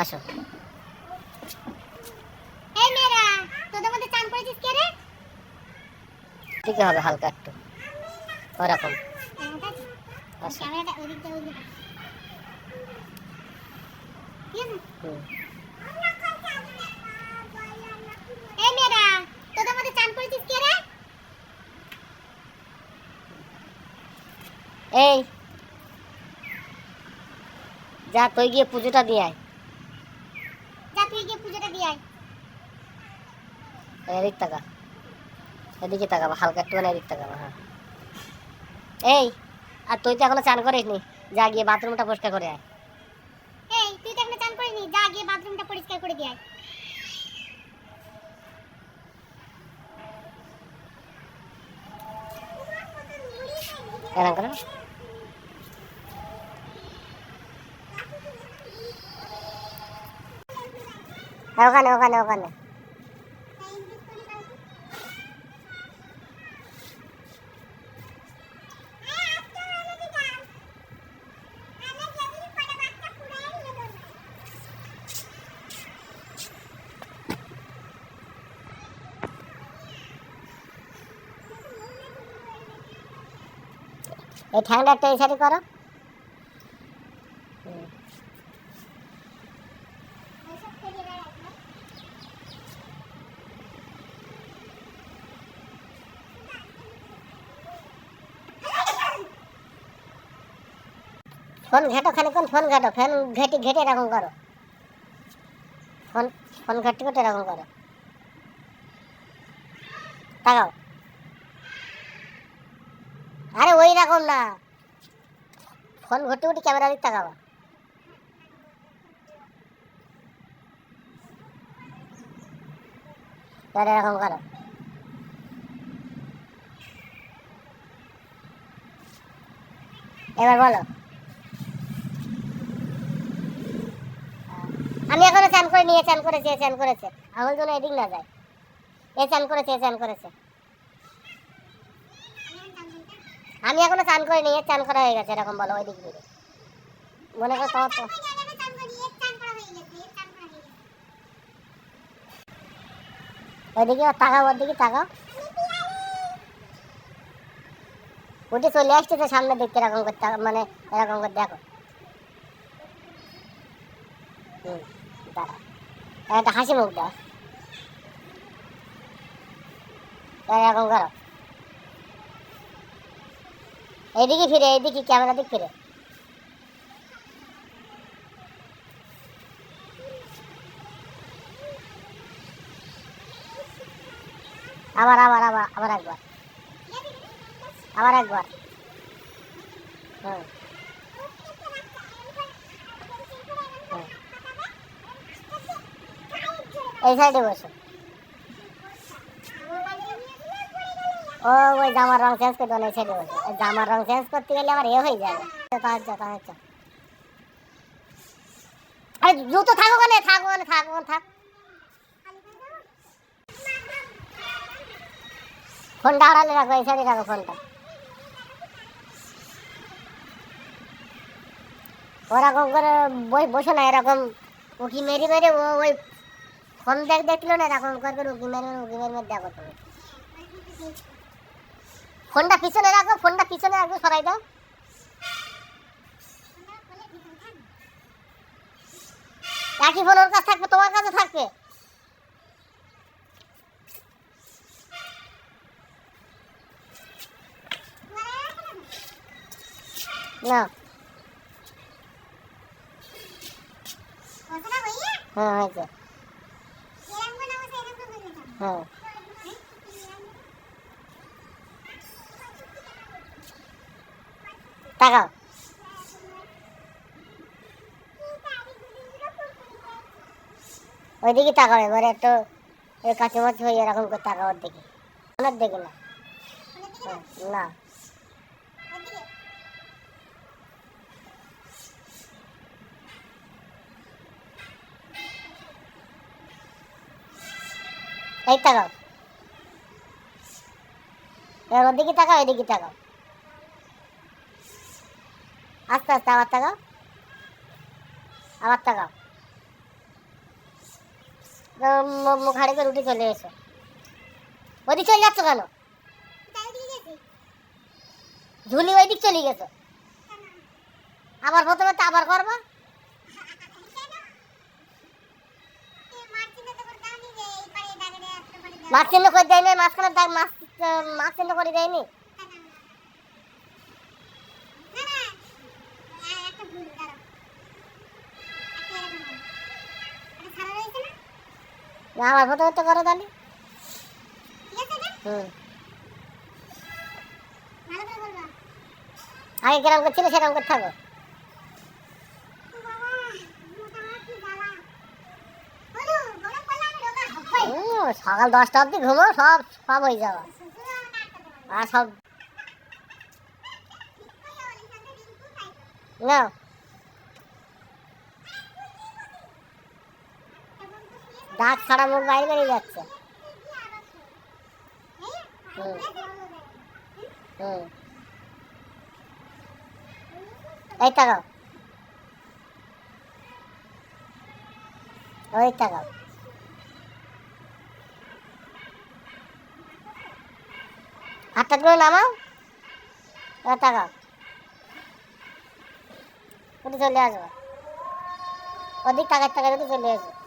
আসো। এই মেয়েরা তোদের মধ্যে চান করেছিস কে রে? দিকে হবে হালকা একটু। ওরকম। আসো। ক্যামেরাটা দিয়ে। এই মেয়েরা তোদের মধ্যে চান করেছিস কে রে? এই। যা তুই গিয়ে পুজোটা দিয়ে আয় যা তুই গিয়ে পুজোটা দিয়ে আয় এদিক তাকা। এদিকে তাকাবা হালকা একটুখানি এদিক তাকাবা হ্যাঁ। এই আর তুই তো এখনও চান করিস নি যা গিয়ে বাথরুমটা পরিষ্কার করে আয়। এই তুই তো এখনও চান করিনি যা গিয়ে বাথরুমটা পরিষ্কার করে দিয়ে আয়। এরকম করো হ্যাঁ, ওখানে ওখানে ওখানে। এই একটা এই করো। ফোন ঘেটো খানিক্ষণ ফোন ঘাটো? ফোন ঘেটে ঘেটে এরকম করো। ফোন ফোন ঘাটতে ঘাটতে এরকম করো। তাকাও। আরে ওই রকম না। ফোন ঘুরতে ঘুরতে ক্যামেরা দিক তাকাবা। এরকম করো এবার বলো। আমি এখনও চান করে নিয়ে, চান করেছি চান করেছে। আমার জন্য এদিক না যায়। এ চান করেছে চান করেছে। আমি এখনও চান করে নিয়ে চান করা হয়ে গেছে, এরকম বলো ওই দিক দিয়ে মনে করো তোমার তো ওইদিকে তাকাও ওর দিকে তাকাও। উঠে চলে আসছে আসতেছে সামনে দেখতে এরকম করতে মানে এরকম করে দেখো। হুম একটা হাসি মুখ দাও। এরকম করো। এইদিকে ফিরে এদিকে ক্যামেরা দিক ফিরে। আবার আবার আবার আবার একবার। আবার একবার। হুম হুম। এই সাইডে বসো। ও ওই জামার রং চেঞ্জ এই সাইডে বসো ওই জামার রং চেঞ্জ করতে গেলে আবার এ হয়ে যাবে যা তার যা আরে জুতো থাকো ওখানে থাকো ওখানে, থাক থাক। ফোনটা আড়ালে রাখো, এই সাইডে রাখো ফোনটা। ওরকম করে বই বসে না, এরকম উকি মেরে মেরে ও ওই ফোন দেখ, দেখল না, এরকম করে করে উকি মেরে উকি মেরে মেরে, দেখো তুমি। ফোনটা পিছনে রাখো ফোনটা পিছনে রাখো সরাই দাও। একই ফোন ওর কাছে থাকবে তোমার কাছে থাকবে। না হ্যাঁ হয়েছে। হ্যাঁ। তাকাও। ওইদিকে তাকাও, এবারে একটু এই কাছামাছি হয়ে এরকম করে তাকাও ওর দিকে। ওনার দিকে না? না। এই তাকাও। এবার ওদিকে তাকাও, এদিকে তাকাও। আস্তে আস্তে, আবার তাকাও। আবার তাকাও। মুখ উঠে চলে এসো। ওদিক চলে যাচ্ছ কেন? ঝুলি ওই দিক চলে গেছো? আবার প্রথমে তো আবার করবা। মাছ চিহ্ন করে দেয়নি, মাঝখানে দাগ মাছ মাছ চিহ্ন করে দেয়নি। না আবার প্রথমে তো করো তাহলে। হুম। আগে কিরম করছিলে সেরকম করে থাকো। সকাল দশটা অবধি ঘুমো সব সব হয়ে দেবে আর সব না। তো শুয়ে ছাড়া মুখ বাইরে বেরিয়ে যাচ্ছে। এই তাকাও। ওই তাকাও। হাতটা করে নামাও। এবার তাকাও। উঠে চলে আসব। অধিক তাকায় উঠে চলে আসব।